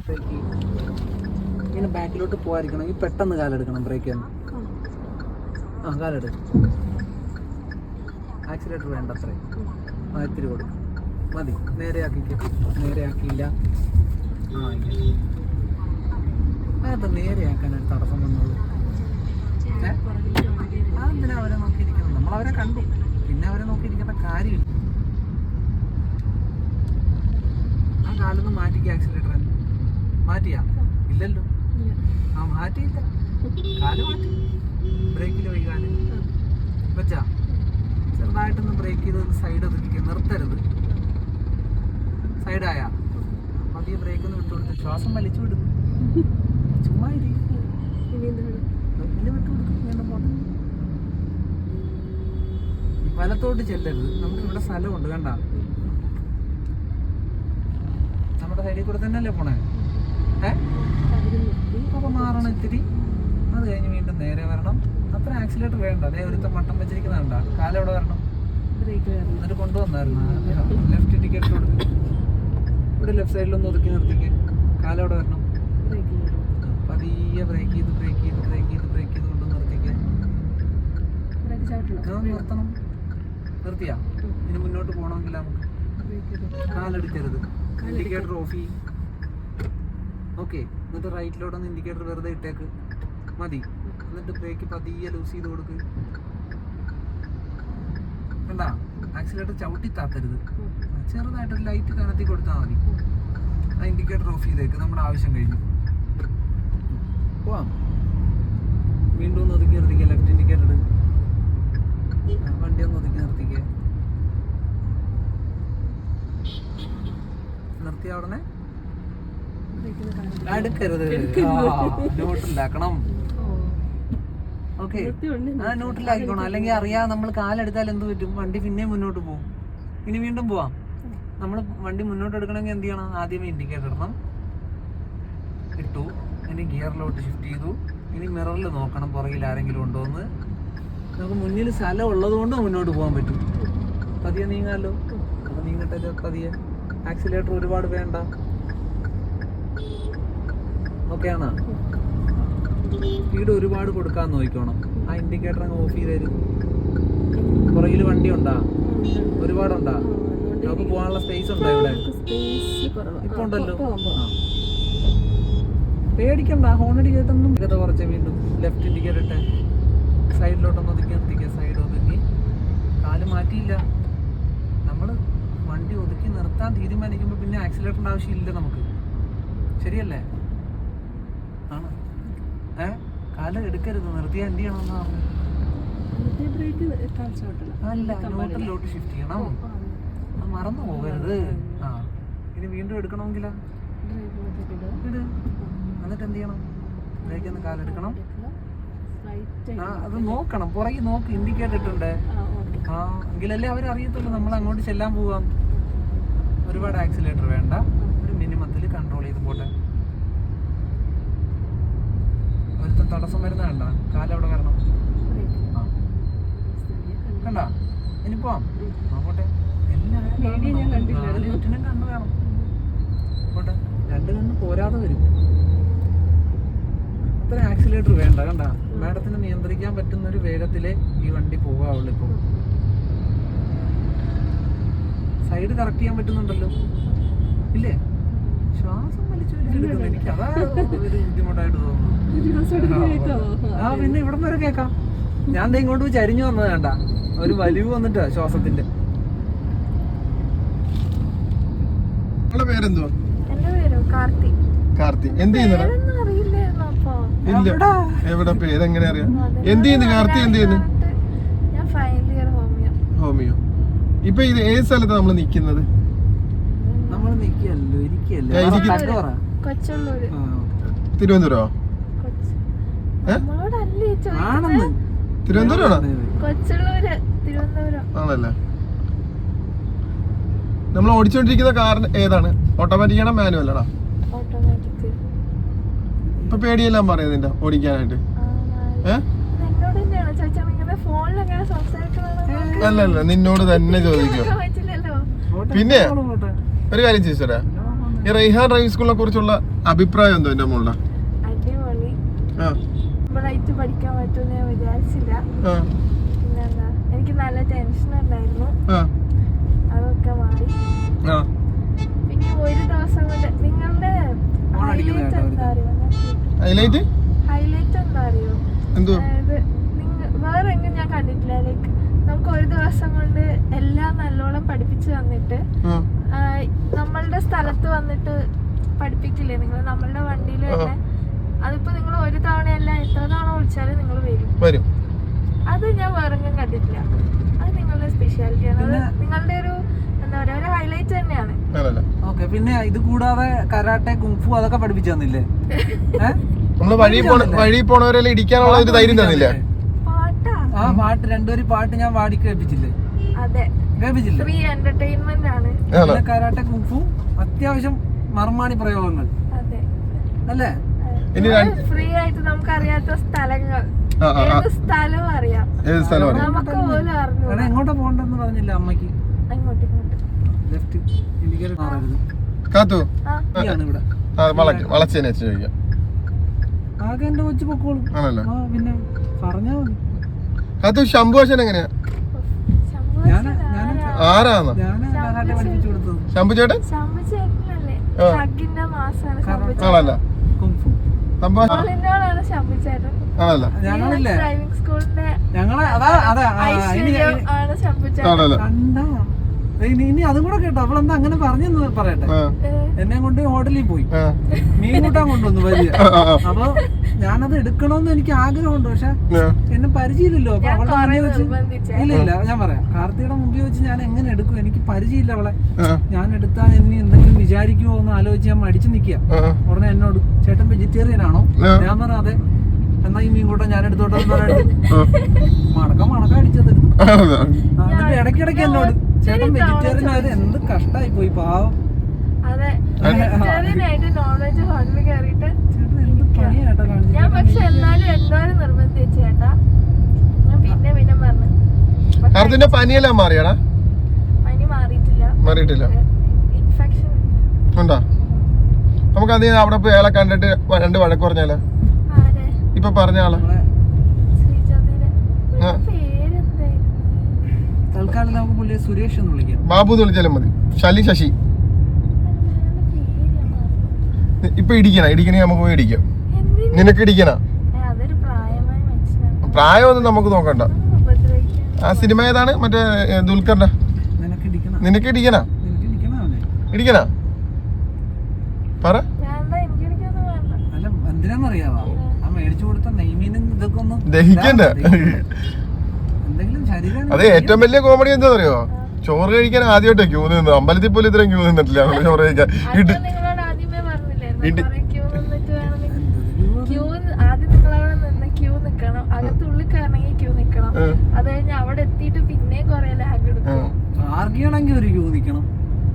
Break ഇങ്ങനെ ബാക്കിലോട്ട് പോകാതിരിക്കണമെങ്കിൽ പെട്ടെന്ന് കാലെടുക്കണം ബ്രേക്ക് തന്നെ ആ കാലെടു ആക്സിലേറ്റർ വേണ്ട അത്രേ ആ ഇത്തിരി കൊടുക്കും. മതി. നേരെ നേരെയാക്കിയില്ല. ആ ഇല്ല അതെന്താ നേരെ ആക്കാൻ ഒരു തടസ്സം വന്നുള്ളൂ? അതെന്തിനാ അവരെ നോക്കിയിരിക്കുന്നത്? അവരെ കണ്ടു. പിന്നെ അവരെ നോക്കിയിരിക്കേണ്ട കാര്യമില്ല. ആ കാലൊന്ന് മാറ്റിക്ക് ആക്സിലേറ്റർ മാറ്റിയാ? ഇല്ലല്ലോ. ആ മാറ്റിയില്ല. കാൽ മാറ്റി. ബ്രേക്കിൽ പോയി കാൽ. വെച്ചാ? ചെറുതായിട്ടൊന്ന് ബ്രേക്ക് ചെയ്ത് സൈഡ് ഒതുക്കിക്കുക നിർത്തരുത്. സൈഡായ പതിയെ ബ്രേക്ക് ഒന്ന് വിട്ടു കൊടുത്ത് ശ്വാസം വലിച്ചു വിടുന്നു ചുമ്മാ ഇരിക്കും വിട്ടു കൊടുക്കും. വീണ്ടും പോട്ടെ വലത്തോട്ട് ചെല്ലരുത്. നമുക്ക് ഇവിടെ സ്ഥലമുണ്ട്. കണ്ട? നമ്മുടെ സൈഡിൽ കൂടെ തന്നെയല്ലേ പോണേ? ഏ? അപ്പൊ മാറണം ഇത്തിരി അത് കഴിഞ്ഞ് വീണ്ടും നേരെ വരണം. അത്ര ആക്സിലേറ്റർ വേണ്ട. അതേ ഒരുത്ത മട്ടം വെച്ചിരിക്കുന്നതുണ്ട കാലം എവിടെ വരണം? എന്നിട്ട് കൊണ്ടുവന്നായിരുന്നു. ലെഫ്റ്റ് ടിക്കറ്റ് കൊടുത്ത് ഇവിടെ ലെഫ്റ്റ് സൈഡിലൊന്ന് ഒതുക്കി നിർത്തിക്ക്. കാലെവിടെ വരണം? ആ, പതിയെ ബ്രേക്ക് ചെയ്ത് ബ്രേക്ക് ചെയ്ത് ബ്രേക്ക് ചെയ്ത് ബ്രേക്ക് ചെയ്ത് കൊണ്ട് നിർത്തിക്ക്. നിർത്തണം. നിർത്തിയാ? ഇനി മുന്നോട്ട് പോകണമെങ്കിൽ നമുക്ക് കാലെടുക്കരുത്. ഇൻഡിക്കേറ്റർ ഓഫ് ചെയ്യും. ഓക്കെ എന്നിട്ട് റൈറ്റിലോട്ടൊന്ന് ഇൻഡിക്കേറ്റർ വെറുതെ ഇട്ടേക്ക്. മതി. എന്നിട്ട് ബ്രേക്ക് പതിയെ ലൂസ് ചെയ്ത് കൊടുക്ക്. കണ്ടാ? ആക്സിലേറ്റർ ചവിട്ടി താത്തരുത് ചെറുതായിട്ടൊരു ലൈറ്റ് കനത്തി കൊടുത്താൽ മതി. ആ ഇൻഡിക്കേറ്റർ ഓഫ് ചെയ്തേക്ക്. നമ്മുടെ ആവശ്യം കഴിഞ്ഞു. പോവാം. വീണ്ടും ഒന്ന് ഒതുക്കി നിർത്തിക്കുക ലെഫ്റ്റ് ഇൻഡിക്കേറ്റർ വണ്ടി ഒന്ന് ഒതുക്കി നിർത്തിക്കുക നിർത്തിയ ഉടനെ ഓക്കെ ആ നോട്ടിലാക്കിക്കോണം അല്ലെങ്കിൽ അറിയാ നമ്മൾ കാലെടുത്താൽ എന്ത് പറ്റും? വണ്ടി പിന്നെ മുന്നോട്ട് പോകും. ഇനി വീണ്ടും പോവാം. നമ്മൾ വണ്ടി മുന്നോട്ട് എടുക്കണമെങ്കിൽ എന്ത് ചെയ്യണം? ആദ്യമേ ഇൻഡിക്കേറ്റർ ഇടണം. ഇട്ടു. ഇനി ഗിയറിലോട്ട് ഷിഫ്റ്റ് ചെയ്തു. ഇനി മിററിൽ നോക്കണം പുറകിൽ ആരെങ്കിലും ഉണ്ടോ എന്ന്. നമുക്ക് മുന്നിൽ സ്ഥലം ഉള്ളത് കൊണ്ട് മുന്നോട്ട് പോകാൻ പറ്റും. പതിയെ നീങ്ങാലോ? അപ്പൊ നീങ്ങട്ടെ പതിയെ. ആക്സിലേറ്റർ ഒരുപാട് വേണ്ട. ഓക്കെ ആണോ സ്പീഡ് ഒരുപാട് കൊടുക്കാൻ നോക്കിക്കോണം. ആ ഇൻഡിക്കേറ്റർ അങ്ങ് ഓഫ് ചെയ്ത് തരും പുറകിൽ വണ്ടി ഉണ്ടാ ഒരുപാടുണ്ടാ? നമുക്ക് പോകാനുള്ള സ്പേസ് ഉണ്ടോ ഇവിടെ? ഇപ്പൊ ഉണ്ടല്ലോ. പേടിക്കണ്ട ഹോണടി കേട്ടൊന്നും കഥ കുറച്ച് വീണ്ടും ലെഫ്റ്റ് ഇൻഡിക്കേറ്റർ ഇട്ടെ സൈഡിലോട്ടൊന്ന് ഒതുക്കി നിർത്തിക്കുക സൈഡ് ഒതുക്കി. കാൽ മാറ്റിയില്ല. നമ്മൾ വണ്ടി ഒതുക്കി നിർത്താൻ തീരുമാനിക്കുമ്പോൾ പിന്നെ ആക്സിലേറ്ററിന്റെ ആവശ്യമില്ല നമുക്ക്. ശരിയല്ലേ ആണ് ഏ കാൽ എടുക്കരുത് നിർത്തിയാൽ എന്ത് ചെയ്യണമെന്ന് പറഞ്ഞു. അല്ല ന്യൂട്രലിലോട്ട് ഷിഫ്റ്റ് ചെയ്യണം. അത്. മറന്നു പോകരുത്. ആ. ഇനി വീണ്ടും എടുക്കണമെങ്കിലോ? ഇട്. എന്നിട്ട് എന്ത് ചെയ്യണം? ബ്രേക്ക് ഒന്ന് കാലെടുക്കണം ആ അത് നോക്കണം. പുറകെ നോക്ക് ഇൻഡിക്കേറ്റർ ഇട്ടുണ്ട് ആ എങ്കിലല്ലേ അവർ അറിയത്തുള്ളൂ നമ്മൾ അങ്ങോട്ട് ചെല്ലാൻ പോവാം. ഒരുപാട് ആക്സിലേറ്റർ വേണ്ട ഒരു മിനിമത്തിൽ കൺട്രോൾ ചെയ്ത് പോട്ടെ ഒരുത്തൻ തടസ്സം വരുന്ന കണ്ട? കാലവിടെ കാരണം കണ്ട? ഇനി പോവാം. പോട്ടെ. ചുറ്റിനും കണ്ണ്. വേണം പോട്ടെ. രണ്ട് കണ്ണ് പോരാതെ വരും. അത്ര ആക്സിലേറ്റർ വേണ്ട കണ്ട? മാഡത്തിന് നിയന്ത്രിക്കാൻ പറ്റുന്ന ഒരു വേഗത്തിലേ ഈ വണ്ടി പോകാവുള്ളൂ ഇപ്പോൾ സൈഡ് കറക്റ്റ് ചെയ്യാൻ പറ്റുന്നുണ്ടല്ലോ. ഇല്ലേ? ശ്വാസം വലിച്ചു വലിച്ചെടുക്കുന്നു എനിക്ക് അതാ ഒരു ബുദ്ധിമുട്ടായിട്ട് തോന്നുന്നു. ആ പിന്നെ ഇവിടം വരെ കേക്കാം ഞാൻ ദേ ഇങ്ങോട്ട് ചരിഞ്ഞു വന്നത് വേണ്ട ഒരു വലിവ് വന്നിട്ടാ ശ്വാസത്തിന്റെ. നിങ്ങളുടെ പേരെന്തുവാ? എന്റെ പേരോ കാർത്തി. കാർത്തി. എന്ത് ചെയ്യുന്നു? ഇല്ല. എവിടെ? പേരെങ്ങനെ അറിയാം? എന്ത് ചെയ്യുന്നു കാർത്തി? എന്ത് ചെയ്യുന്നു? ഞാൻ ഫൈനൽ ഇയർ ഹോമിയോ. ഹോമിയോ. ഇപ്പൊ ഇത് ഏത് സ്ഥലത്താണ് നമ്മൾ നിക്കുന്നത്? കൊച്ചുള്ളൂര് തിരുവനന്തപുരം. ആണല്ലേ? നമ്മൾ ഓടിച്ചോണ്ടിരിക്കുന്ന കാർ ഏതാണ്? ഓട്ടോമാറ്റിക് ആണോ മാനുവൽ ആണോ? ഓട്ടോമാറ്റിക് ഇപ്പൊ പേടിയെല്ലാം പറയാം നിന്റെ ഓടിക്കാനായിട്ട്? അല്ലല്ല നിന്നോട് തന്നെ ചോദിക്കും. പിന്നെ? ഒരു കാര്യം ചോദിച്ചോടാ ഈ റൈഹാൻ ഡ്രൈവിംഗ് സ്കൂളിനെ കുറിച്ചുള്ള അഭിപ്രായം എന്തോ എന്റെ മോളുടെ? പഠിക്കാൻ പറ്റുമെന്ന് ഞാൻ വിചാരിച്ചില്ല. ആ. എനിക്ക് നല്ല ടെൻഷൻ ഉണ്ടായിരുന്നു. അതൊക്കെ മാറി. പിന്നെ ഒരു ദിവസം കൊണ്ട് നിങ്ങളുടെ ഹൈലൈറ്റ് എന്താ അറിയോ? ഹൈലൈറ്റ് ഹൈലൈറ്റ് എന്താ അറിയോ? എന്തോ? അതായത് നിങ്ങ വേറെ എങ്ങും ഞാൻ കണ്ടിട്ടില്ല. ലൈക്ക് നമുക്ക് ഒരു ദിവസം കൊണ്ട് എല്ലാം നല്ലോണം പഠിപ്പിച്ചു തന്നിട്ട് നമ്മളുടെ സ്ഥലത്ത് വന്നിട്ട് പഠിപ്പിക്കില്ലേ? നിങ്ങൾ നമ്മളുടെ വണ്ടിയിൽ തന്നെ അതിപ്പോ നിങ്ങൾ ഒരു തവണയല്ല എത്ര തവണ വിളിച്ചാലും നിങ്ങൾ വരും. വരും. അത് ഞാൻ വേറെങ്ങും കണ്ടിട്ടില്ല. അത് നിങ്ങളുടെ സ്പെഷ്യാലിറ്റിയാണ് അത് നിങ്ങളുടെ ഒരു എന്താ പറയാ ഒരു ഹൈലൈറ്റ് തന്നെയാണ്. ഓക്കെ പിന്നെ ഇത് കൂടാതെ കരാട്ടെ കുങ്ഫു അതൊക്കെ പഠിപ്പിച്ചു തന്നില്ലേ? നമ്മൾ വഴി വഴി പോണവരെല്ലാം ഇടിക്കാനുള്ള ഒരു ധൈര്യം തന്നില്ലേ? പാട്ടാ. ആ പാട്ട്. രണ്ടുപേരും പാട്ട് ഞാൻ വാടി കേൾപ്പിച്ചില്ലേ അതെ. ഫ്രീ എന്റർടൈൻമെന്റ് ആണ്. പിന്നെ കരാട്ടെ അത്യാവശ്യം മർമാണി പ്രയോഗങ്ങൾ. അതെ. അല്ലേ? ഇനി ഫ്രീ ആയിട്ട് നമുക്ക് അറിയാത്ത സ്ഥലങ്ങൾ സ്ഥലവും അറിയാം. നമുക്ക് പോലും അറിഞ്ഞു എടാ എങ്ങോട്ടാ പോണ്ടെന്ന് പറഞ്ഞില്ല ലെഫ്റ്റ് ഇൻഡിക്കേറ്റർ മാറരുത്. കാത്തു. വളച്ചതിനെ ചോദിക്കാം. ആകെ എന്റെ കൊച്ചു പൊക്കോളും. ആണല്ലോ. പിന്നെ പറഞ്ഞാ മതി. കാത്തു ശംഭുവശൻ എങ്ങനെയാ? ഞാൻ ആരാന്ന്? ശംഭുചേട്ടൻ ആണല്ല? ഞങ്ങളെ അതാ അതാ ആ, ഇനി ആണല്ല? അതും കൂടെ കേട്ടോ. അവളെന്താ അങ്ങനെ പറഞ്ഞെന്ന് പറയട്ടെ? എന്നെ കൊണ്ട് ഹോട്ടലിൽ പോയി. മീൻ കൂട്ടാൻ കൊണ്ടുവന്നു വലിയ. അപ്പൊ ഞാനത് എടുക്കണമെന്ന് എനിക്ക് ആഗ്രഹമുണ്ട് പക്ഷെ. എന്നെ പരിചയമില്ലല്ലോ അപ്പൊ ഞാൻ മുമ്പിൽ വെച്ച് ഇല്ല ഇല്ല ഞാൻ പറയാം. കാർത്തിയുടെ മുമ്പിൽ വെച്ച് ഞാൻ എങ്ങനെ എടുക്കും? എനിക്ക് പരിചയമില്ല അവളെ. ഞാൻ എടുത്താൽ ഇനി എന്തെങ്കിലും വിചാരിക്കുമോ എന്ന് ആലോചിച്ച് ഞാൻ മടിച്ചു നിൽക്കുക. ഉടനെ എന്നോട് ചേട്ടൻ വെജിറ്റേറിയൻ ആണോ ഞാൻ പറഞ്ഞ അതെ എന്നാ ഈ മീൻ കൂട്ടം ഞാൻ എടുത്തോട്ടെ എന്ന് മണക്കം മടക്കം മടക്കം അടിച്ചത്. എന്നിട്ട് ഇടയ്ക്കിടയ്ക്ക് എന്നോട് ചേട്ടൻ വെജിറ്റേറിയൻ ആയത് എന്ത് കഷ്ടായി പോയി പാവം. അതെ. വെജിറ്റേറിയൻ ആയിട്ട് നോൺ വെജ് ഹോട്ടലിൽ കയറിയിട്ട് ഞാൻ പക്ഷെ എന്നാലും നിർബന്ധിച്ചു ചേട്ടാ. ഞാൻ പിന്നെ പിന്നെ പറഞ്ഞു. കാർത്തിന്റെ പനിയെല്ലാം മാറിയാടാ? പനി മാറിയിട്ടില്ല. മാറിയിട്ടില്ല. ഇൻഫെക്ഷൻ ഉണ്ടോ. നമുക്ക് അത് അവിടെ പോയി അയാളെ കണ്ടിട്ട് രണ്ട് വഴക്ക് പറഞ്ഞാലോ? ആരെ? ഇപ്പൊ പറഞ്ഞ ആളെ. തൽക്കാലം നമുക്ക് പുള്ളി സുരേഷ് എന്ന് വിളിക്കാം. ബാബു എന്ന് വിളിച്ചാലും മതി. ശലി ശശി. ഇപ്പോ ഇടിക്കണ ഇടിക്കണേ നമുക്ക് പോയി ഇടിക്കാം? നിനക്ക് ഇടിക്കണ ഏ, അതൊരു പ്രായമായ മനുഷ്യനാണ്. പ്രായമൊന്നും നമുക്ക് നോക്കണ്ട. ആ സിനിമ ഏതാണ്? മറ്റേ ദുൽഖറിന്റെ? നിനക്ക് ഇടിക്കണം? നിനക്ക് ഇടിക്കണ നിനക്ക് ഇടിക്കണം അവനെ ഇടിക്കണ പറ ദഹിക്കണ്ട. അതെ ഏറ്റവും വലിയ കോമഡി എന്താ അറിയോ ചോറ് കഴിക്കാൻ ആദ്യമായിട്ട് ക്യൂ നിന്ന് അമ്പലത്തിൽ പോലും ഇത്രയും ക്യൂ നിന്നിട്ടില്ല. ചോറ് കഴിക്കാൻ അത് ഇട് ഞാൻ നിങ്ങളോട് ആദ്യമേ പറഞ്ഞില്ലായിരുന്നു ഇടി- കുറെ ക്യൂ നിന്നിട്ട് വേണം ക്യൂ ആദ്യം നിങ്ങളവിടെ നിന്ന് ക്യൂ നിക്കണം അകത്തുള്ളിൽ കയറണമെങ്കിൽ ക്യൂ നിക്കണം ഉം. അത് കഴിഞ്ഞ് അവിടെ എത്തിയിട്ട് പിന്നെ കൊറേ ലാഗ് എടുക്കും. ഒരു ക്യൂ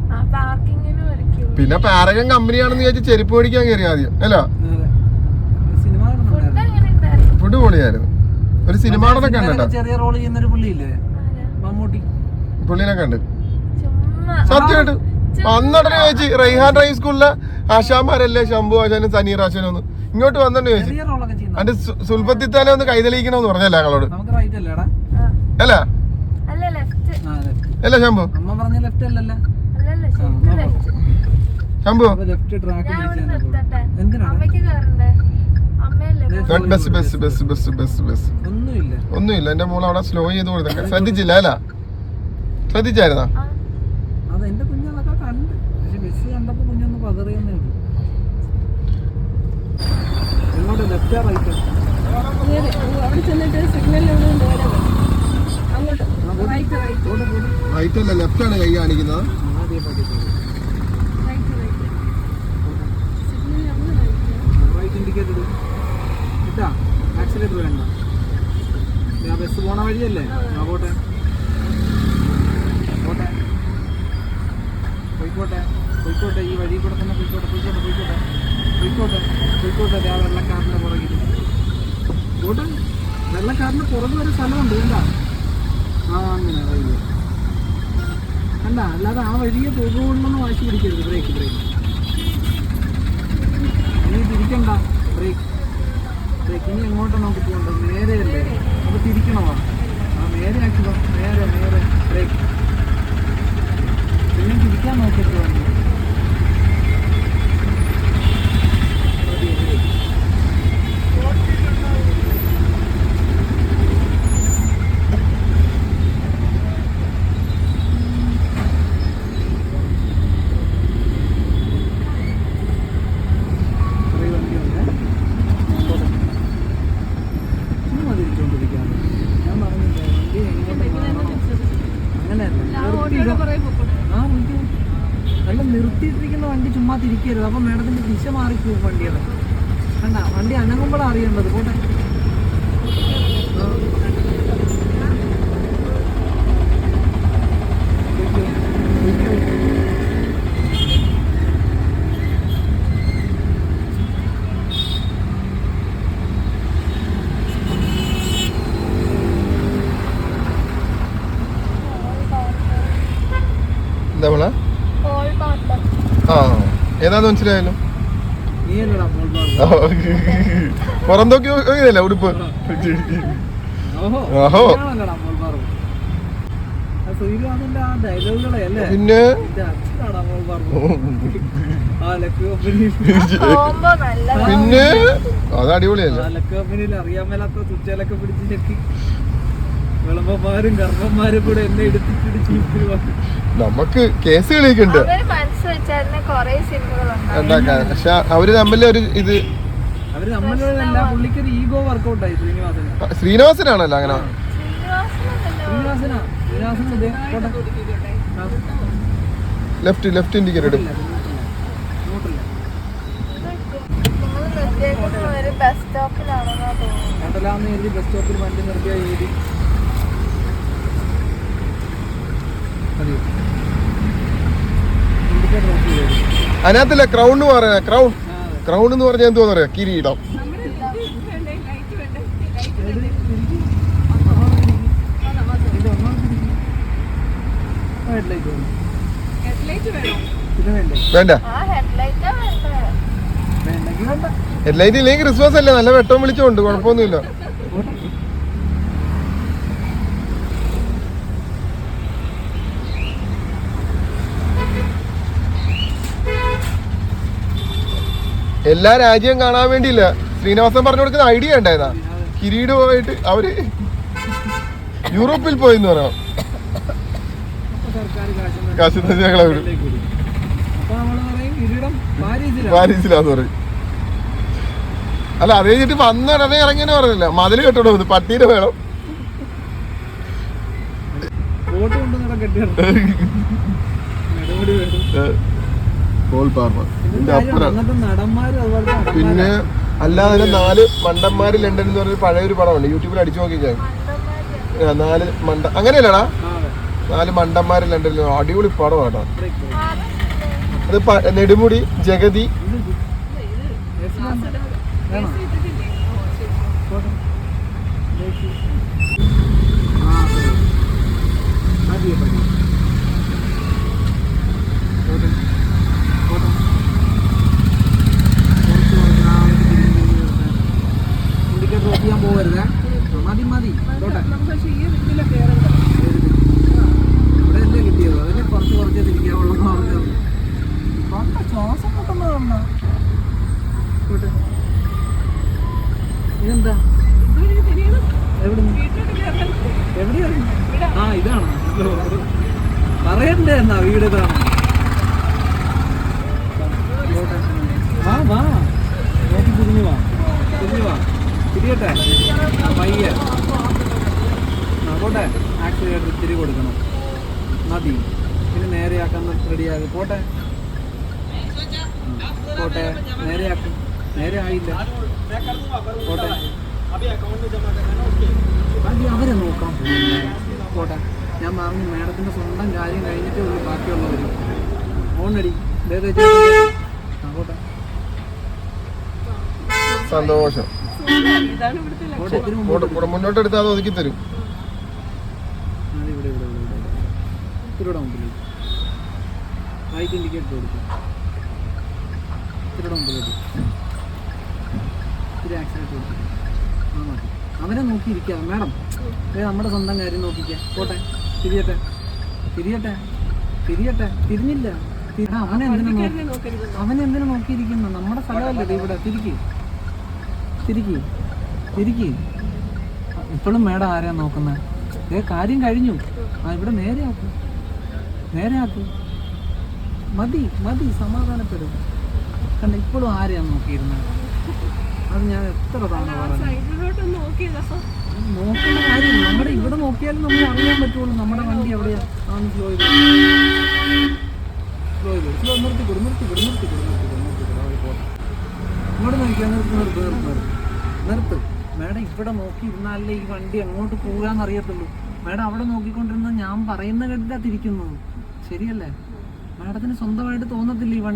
ആ പാർക്കിങ്ങിനും ഒരു ക്യൂ പിന്നെ പാരഗൺ കമ്പനിയാണെന്ന് വിചാരിച്ച് ചെരുപ്പ് മേടിക്കാൻ കയറി ആദ്യം അല്ല? ഫുഡ് കാണുന്നുണ്ടായിരുന്നു. എങ്ങനെ ഉണ്ടായിരുന്നു? ഫുഡ് പൊളിയായിരുന്നു. ഒരു സിനിമ നടനൊക്കെ ചെറിയ റോൾ ചെയ്യുന്ന ഒരു പുള്ളിയില്ലേ മമ്മൂട്ടി. പുള്ളിനെ കണ്ട്. ചുമ്മാ. സത്യമായിട്ട് അന്നടനെ ചോദിച്ചു റൈഹാൻ ഡ്രൈവ് സ്കൂളിലെ ആശാമാരല്ലേ ശംഭു ആശാനും സനീർ ആശാനും ഒന്ന് ഇങ്ങോട്ട് വന്നിട്ട് ചോദിച്ചു അന്റെ സുൽഭത്തിത്താനെ ഒന്ന് കൈതെളിയിക്കണമെന്ന് പറഞ്ഞല്ലേ ഞങ്ങളോട്? നമുക്ക് റൈറ്റ് അല്ലേടാ അല്ല? അല്ല Shambhu. Shambhu. Bus bus bus bus bus bus ഒന്നുമില്ല. ഒന്നുമില്ല. എന്റെ മോൾ അവിടെ സ്ലോ ചെയ്ത് കൊടുത്തേക്കാം ശ്രദ്ധിച്ചില്ല അല്ല? ശ്രദ്ധിച്ചായിരുന്നാ ആ അത് എന്റെ കുഞ്ഞതൊക്കെ കണ്ട് പക്ഷെ ബസ് കണ്ടപ്പോ കുഞ്ഞൊന്ന് പതറിയെന്നേ ഉള്ളൂ എങ്ങോട്ട് ലെഫ്റ്റാ റൈറ്റ് അവിടെ ചെന്നിട്ട് റൈറ്റ് അല്ല ലെഫ്റ്റ് ആണ് കൈ കാണിക്കുന്നത്. റൈറ്റ് ഇൻഡിക്കേറ്റർ ഇട്ടാ. ആക്സിലേറ്റർ വേണ്ട. ബസ് പോണ വഴിയല്ലേ? ആ പോട്ടെ പോയിക്കോട്ടെ പോയിക്കോട്ടെ ഈ വഴി കൂടെ തന്നെ പോയിക്കോട്ടെ പോയിക്കോട്ടെ പോയിക്കോട്ടെ പോയിക്കോട്ടെ പോയിക്കോട്ടെ ആ വെള്ളക്കാരന്റെ പുറകിൽ പോട്ടെ വെള്ളക്കാരന്റെ പുറകിൽ ഒരു സ്ഥലമുണ്ട് കണ്ടാ ആ അങ്ങനെ വഴി അല്ലാതെ ആ വഴിയെ പോകുമെന്നൊന്നും വായിച്ചു പിടിക്കരുത് ബ്രേക്ക് ബ്രേക്ക് ഇനി എങ്ങോട്ടാ നമുക്ക് പോകേണ്ടത് നേരെയല്ലേ അത് തിരിക്കണമാ ആ നേരെ ആക്കി വാ. നേരെ നേരെ ബ്രേക്ക് പിന്നെ തിരിക്കാൻ നോക്കിയിട്ട് വണ്ടി മതി, മതി. കുറേ വണ്ടിയുണ്ട്. പോട്ടെ. ചുമ്മാ തിരിച്ചോണ്ടിരിക്കാതെ. ഞാൻ പറഞ്ഞില്ലേ, വണ്ടി എങ്ങോട്ട് മാറണം. അങ്ങനെയല്ല. നിർത്തിയിടും. ആ, വിളിക്കും. അല്ല നിർത്തിയിട്ടിരിക്കുന്ന വണ്ടി ചുമ്മാ തിരിക്കരുത് അപ്പൊ മേഡത്തിന്റെ ദിശ മാറിപ്പോവും വണ്ടിയുടെ. കണ്ട? വണ്ടി അനങ്ങുമ്പോഴാണ് അറിയേണ്ടത്. പോട്ടെ ആ. വിളിക്കൂ. വിളിക്കൂ. എന്താ മോളെ പോൾ പാട്ടം ആ ഏതാന്ന് മനസ്സിലായല്ലോ? പുറം തോക്കി നോക്കിയതല്ലേ ഉടുപ്പ്? ഓഹോ പിന്നെ? പിന്നെ? അത് അടിപൊളിയല്ലേ? അറിയാൻ മേലാത്ത പിടിച്ച് വിളമ്പന്മാരും കൂടെ എന്നെ എടുത്തിട്ട് ചീപ്പിൽ വന്നു. നമുക്ക് കേസ് ഉണ്ടാക്കാൻ പക്ഷെ അവർ തമ്മിൽ ഒരു ഇത് ശ്രീനിവാസനാണല്ലോ അങ്ങനെ. ലെഫ്റ്റ് ലെഫ്റ്റ് ഇൻഡിക്കേറ്റർ ഇടും ബസ് സ്റ്റോപ്പിലാണെന്നാ തോന്നുന്നു കണ്ടലാന്ന് എഴുതി ബസ് സ്റ്റോപ്പിൽ വണ്ടി നിർത്തിയ ഇൻഡിക്കേറ്റർ ഓഫ് ചെയ്തു അതിനകത്തില്ല ക്രൗൺ എന്ന് പറയാ ക്രൗൺ ക്രൗൺ എന്ന് പറഞ്ഞാൽ എന്തോന്ന് പറയാ കിരീടം. വേണ്ട. ഹെഡ്ലൈറ്റ് ഇല്ലെങ്കിൽ ക്രിസ്മസ് അല്ലേ? നല്ല വെട്ടം വിളിച്ചോണ്ട് കുഴപ്പമൊന്നുമില്ല. എല്ലാ രാജ്യവും കാണാൻ വേണ്ടിയില്ല. ശ്രീനിവാസൻ പറഞ്ഞു കൊടുക്കുന്ന ഐഡിയ ഉണ്ടായതാ കിരീടമായിട്ട് അവർ യൂറോപ്പിൽ പോയി എന്ന് പറയാം കാശ് ഞങ്ങളെ പറയും കിരീടം പാരീസിലാണ് പാരീസിലാന്ന് പറയും അല്ല അത് കഴിഞ്ഞിട്ട് വന്ന ഉടനെ ഇറങ്ങിയെന്ന് പറഞ്ഞില്ല. മതിൽ കെട്ടണോ? ഇത് പട്ടീനെ വേണം. ബോട്ട് കൊണ്ട് നട കെട്ടിയാണ് നെടുമുടി വേണം ഇതിന്റെ അപ്പുറം പിന്നെ അല്ലാതെ തന്നെ നാല് മണ്ടന്മാര് ലണ്ടൻ എന്ന് പറഞ്ഞ പഴയ ഒരു പടമുണ്ട് യൂട്യൂബിൽ അടിച്ചു നോക്കിക്കാൻ നാല് മണ്ട അങ്ങനെയല്ലടാ നാല് മണ്ടന്മാര് ലണ്ടൻ അടിപൊളി പടം കേട്ടോ Break, break. അത് നെടുമുടി ജഗതി ഇത് ഇത്. Yes, ma'am. വേണോ? പോട്ടെ. ലേക്ക്. ആ, അതെ. മതിയോ, മതിയോ. പോട്ടെ. പോട്ടെ. കുറച്ച് കുറച്ച് ആ, ഒരു തിരിഞ്ഞ് തിരിഞ്ഞ് വരുന്നെ. Indicator off ചെയ്യാൻ പോകരുതേ. മതി മതി. ഇവിടെ അല്ലേ കിട്ടിയത്? അതിന് കുറച്ച് കുറച്ച് തിരിക്കാവുള്ള പറഞ്ഞത് കണ്ട ശ്വാസം മുട്ടുന്ന കണ്ട പോട്ടെ ഇതെന്താ എവിടുന്ന് എവിടെയാണ് ആ ഇതാണോ പറയണ്ടേ എന്നാ വീട് ഇതാണ് പോട്ടെ. വാ വാ നോക്കി തിരിഞ്ഞു വാ തിരിഞ്ഞു വാ തിരിയട്ടെ ആ പയ്യെ ആ പോട്ടെ ആക്സിലേറ്റർ ഇത്തിരി കൊടുക്കണം മതി പിന്നെ നേരെയാക്കാൻ റെഡിയാകും പോട്ടെ ആ, പോട്ടെ. നേരെയാക്കും നേരെ ആയില്ല. പോട്ടെ. ബാക്കി അവരെ നോക്കാൻ പോകുന്നില്ല. പോട്ടെ. ഞാൻ പറഞ്ഞു മാഡത്തിന്റെ സ്വന്തം കാര്യം കഴിഞ്ഞിട്ടേ ഉള്ളൂ ബാക്കിയുള്ളവർ ഓണടി പോട്ടെ. സന്തോഷം. മുന്നോട്ട് എടുത്താൽ അത് ഒതുക്കി തരും. ഇവിടെ ഇവിടെ ഇവിടെ ഇവിടെ ഇവിടെ. മുമ്പിലേക്ക്. റൈറ്റ് ഇൻഡിക്കേറ്റർ കൊടുക്കും മുമ്പിലേക്ക് ഇത്തിരി ആക്സിഡന്റ് മതി. അവനെ നോക്കിയിരിക്കാം. മാഡം നമ്മുടെ സ്വന്തം കാര്യം നോക്കിക്കാം. പോട്ടെ തിരിയട്ടെ. തിരിയട്ടെ. തിരിയട്ടെ. തിരിഞ്ഞില്ല. അവനെ അവനെ എന്തിനു നോക്കിയിരിക്കുന്നു? നമ്മുടെ സ്ഥലമല്ലേ ഇവിടെ? തിരിക്ക്. തിരിക്ക്. തിരിക്ക്. ഇപ്പോഴും മേഡം ആരെയാ നോക്കുന്നത് ഏ കാര്യം കഴിഞ്ഞു. ആ ഇവിടെ നേരെ ആക്കൂ. നേരെ ആക്കൂ. മതി മതി സമാധാനപ്പെടും. ഇപ്പോഴും ആരെയാണ് നോക്കിയിരുന്നത്? അത് ഞാൻ എത്ര തവണ പറഞ്ഞു നോക്കേണ്ട കാര്യം നമ്മുടെ ഇവിടെ നോക്കിയാലും നമ്മൾ അറിയാൻ പറ്റുള്ളൂ നമ്മുടെ വണ്ടി എവിടെയാണ് സ്ലോ ചെയ്ത് സ്ലോ ചെയ്ത് സ്ലോ നിർത്തി കൊടു നിർത്തി കൊടു നിർത്തി കൊടു നിർത്തി കൊടു നിർത്തി കൊടു. അവിടെ പോകാം ഇവിടെ നോക്കിയാൽ നിർത്ത് നിർത്ത് നിർത്ത് നിർത്ത്. നിർത്ത്. മേഡം ഇവിടെ നോക്കിയിരുന്നാലേ ഈ വണ്ടി എങ്ങോട്ട് പോകാന്ന് അറിയത്തുള്ളൂ. മേഡം അവിടെ നോക്കിക്കൊണ്ടിരുന്ന ഞാൻ പറയുന്ന കേട്ടിട്ടാ തിരിക്കുന്നത്. ശരിയല്ലേ? മാഡത്തിന് സ്വന്തമായിട്ട് തോന്നത്തില്ല ഈ വണ്ടി.